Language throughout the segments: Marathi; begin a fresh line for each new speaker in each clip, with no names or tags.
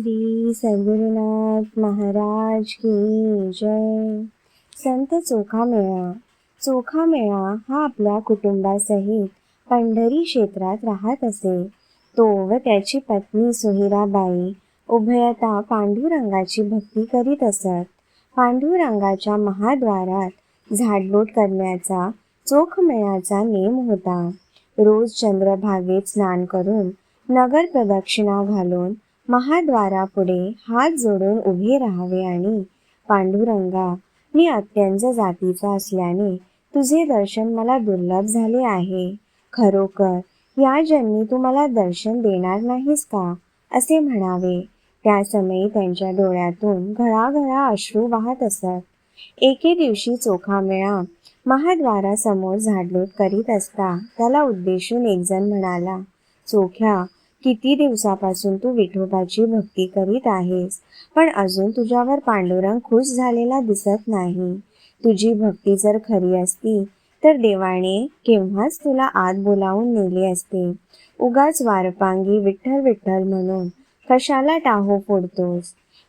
श्री सद्गुरुनाथ महाराज की जय. संत चोखा मेळा. चोखा मेळा हा आपल्या कुटुंबासहित पंढरी क्षेत्रात राहत असे. तो व त्याची पत्नी सुहिराबाई उभयता पांडुरंगाची भक्ती करीत असत. पांडुरंगाच्या महाद्वारात झाडलोट करण्याचा चोख मेळाचा नेम होता. रोज चंद्रभागेत स्नान करून नगर प्रदक्षिणा घालून महाद्वारापुढे हात जोडून उभे राहावे आणि पांडुरंगा मी अत्यंत जातीचा असल्याने तुझे दर्शन मला दुर्लभ झाले आहे. खरोखर या जन्मी तू मला दर्शन देणार नाहीस का? असे म्हणावे. त्या समयी त्यांच्या डोळ्यातून घळाघळा अश्रू वाहत असत. एके दिवशी चोखा मेळा महाद्वारासमोर झाडलोट करीत असता त्याला उद्देशून एकजण म्हणाला चोख्या किती दिवसापासून तू विठोबाची भक्ती करीत आहेस? पण अजून तुझ्यावर पांडुरंग खुश झालेला दिसत नाही. तुझी भक्ती जर खरी असती तर देवाने केव्हाच तुला आत बोलावून नेले असते. उगाच वारपांगी विठ्ठल विठ्ठल म्हणून कशाला टाहो फोडतोस?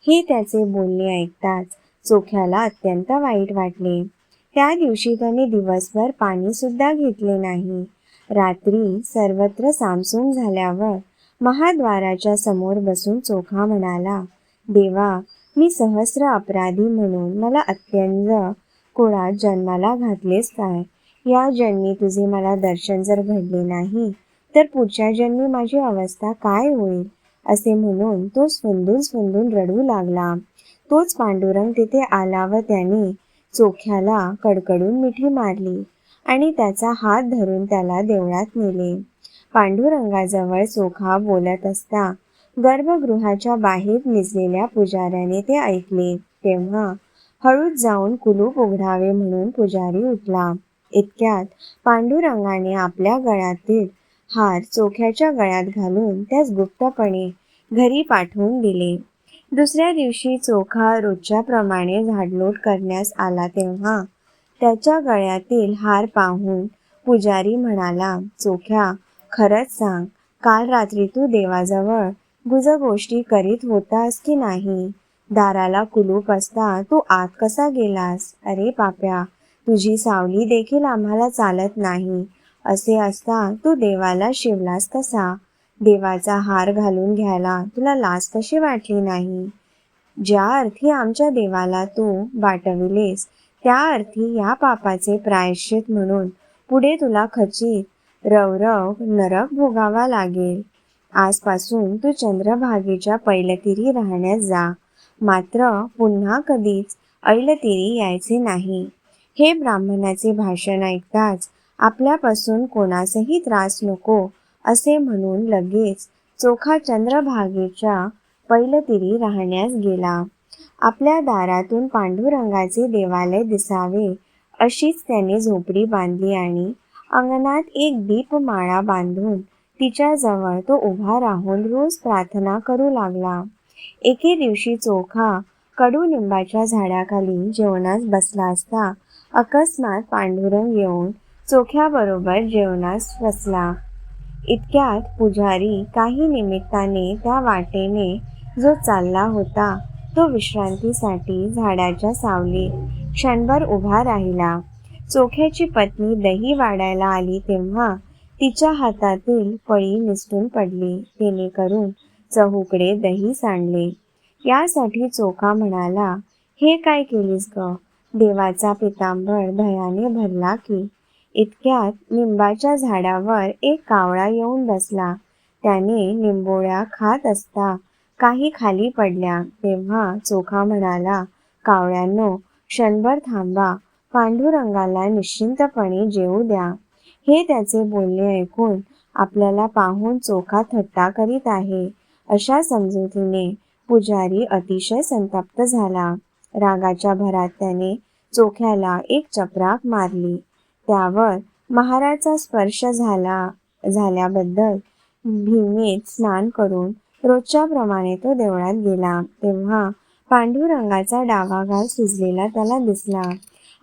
हे त्याचे बोलणे ऐकताच चोख्याला अत्यंत वाईट वाटले. त्या दिवशी त्याने दिवसभर पाणी सुद्धा घेतले नाही. रात्री सर्वत्र सामसूम झाल्यावर महाद्वाराच्या समोर बसून चोखा म्हणाला देवा मी सहस्र अपराधी म्हणून मला अत्यंत कुळात जन्माला घातलेस काय? या जन्मी तुझे मला दर्शन जर घडले नाही तर पुढच्या जन्मी माझी अवस्था काय होईल? असे म्हणून तो स्फुंदून स्फुंदून रडू लागला. तोच पांडुरंग तिथे आला व त्याने चोख्याला कडकडून मिठी मारली. आणि त्याचा हात धरून त्याला देवळात नेले. पांडुरंगाजवळ चोखा बोलत असता गर्भगृहाच्या बाहेर निजलेल्या पुजाऱ्याने ते ऐकले. तेव्हा हळूच जाऊन कुलूप उघडावे म्हणून पुजारी उठला. इतक्यात पांडुरंगाने आपल्या गळ्यातील हार चोख्याच्या गळ्यात घालून त्यास गुप्तपणे घरी पाठवून दिले. दुसऱ्या दिवशी चोखा रोजच्याप्रमाणे झाडलोट करण्यास आला तेव्हा त्याच्या गळ्यातील हार पाहून पुजारी म्हणाला चोख्या खरंच सांग काल रात्री तू देवाजवळ गुजगोष्टी करीत होतास की नाही? दाराला कुलूप असता तू आत कसा गेलास? अरे पाप्या तुझी सावली देखील आम्हाला चालत नाही. असे असता तू देवाला शिवलास कसा? देवाचा हार घालून घ्यायला तुला लाज कशी वाटली नाही? ज्या अर्थी आमच्या देवाला तू वाटविलेस त्या अर्थी या पापाचे प्रायश्चित म्हणून पुढे तुला खचित रवरव नरक भोगावा लागेल. आजपासून तू चंद्रभागेच्या पैलतीरी राहण्यास जा. मात्र पुन्हा कधीच ऐलतीरी यायचे नाही. हे ब्राह्मणाचे भाषण ऐकताच आपल्यापासून कोणासही त्रास नको असे म्हणून लगेच चोखा चंद्रभागेच्या पैलतीरी राहण्यास गेला. आपल्या दारातून पांडुरंगाचे देवालय दिसावे अशीच त्याने झोपडी बांधली आणि अंगणात एक दीपमाळा बांधून तिच्याजवळ तो उभा राहून रोज प्रार्थना करू लागला. एके दिवशी चोखा कडुलिंबाच्या झाडाखाली जेवणास बसला असता अकस्मात पांडुरंग येऊन चोख्याबरोबर जेवणास बसला. इतक्यात पुजारी काही निमित्ताने त्या वाटेने जो चालला होता तो विश्रांतीसाठी झाडाच्या सावलीत क्षणभर उभा राहिला. चोख्याची पत्नी दही वाढायला आली तेव्हा तिच्या हातातील पळी निसटून पडली. तिने करून चहूकडे दही सांडले. यासाठी चोखा म्हणाला हे काय केलीस ग? देवाचा पितांबर दयाने भरला की. इतक्यात निंबाच्या झाडावर एक कावळा येऊन बसला. त्याने निंबोळ्या खात असता काही खाली पडल्या तेव्हा चोखा म्हणाला कावळ्यांनो क्षणभर थांबा. पांडुरंगाला निश्चिंतपणे जेवू द्या. हे त्याचे बोलणे ऐकून आपल्याला पाहून चोखा थट्टा करीत आहे. अशा समजुतीने पुजारी अतिशय संतप्त झाला. रागाच्या भरात त्याने चोख्याला एक चपराक मारली. त्यावर महाराजचा स्पर्श झाला झाल्याबद्दल भीमेत स्नान करून रोजच्या प्रमाणे तो देवळात गेला. तेव्हा पांडुरंगाचा डावा घाल सुजलेला त्याला दिसला.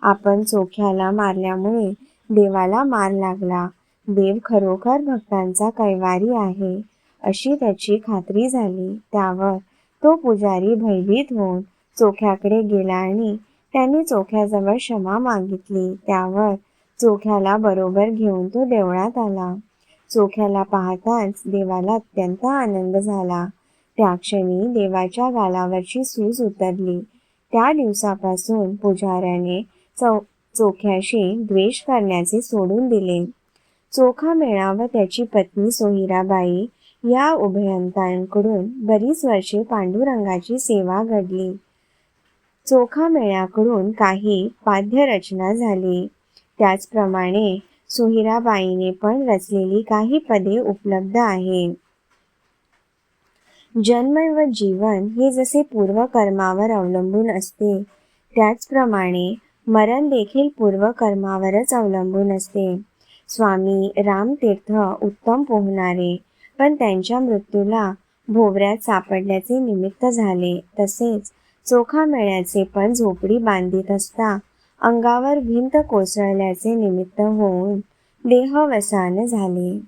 आपण चोख्याला मारल्यामुळे देवाला मार लागला. देव खरोखर भक्तांचा कैवारी आहे अशी त्याची खात्री झाली. त्यावर तो पुजारी भयभीत होऊन चोख्याकडे गेला आणि त्यांनी चोख्याजवळ क्षमा मागितली. त्यावर चोख्याला बरोबर घेऊन तो देवळात आला. चोख्याला पाहताच देवाला अत्यंत आनंद झाला. त्या क्षणी देवाच्या गालावरची सूज उतरली. त्या दिवसापासून पुजाऱ्याने चौ चोख्याशी द्वेष करण्याचे सोडून दिले. चोखा मेळा व त्याची पत्नी सोहिराबाई या उभयंतांकडून बरीच वर्षे पांडुरंगाची सेवा घडली. चोखा मेळ्याकडून काही पाद्यरचना झाली. त्याचप्रमाणे सुहिराबाईने पण रचलेली काही पदे उपलब्ध आहेत. जन्म व जीवन हे जसे पूर्वकर्मावर अवलंबून असते त्याचप्रमाणे मरण देखील पूर्वकर्मावरच अवलंबून असते. स्वामी रामतीर्थ उत्तम पोहणारे पण त्यांच्या मृत्यूला भोवऱ्यात सापडल्याचे निमित्त झाले. तसेच चोखा मेळ्याचे पण झोपडी बांधित असता अंगावर भिंत कोसळल्याचे निमित्त होऊन देहवसान झाले.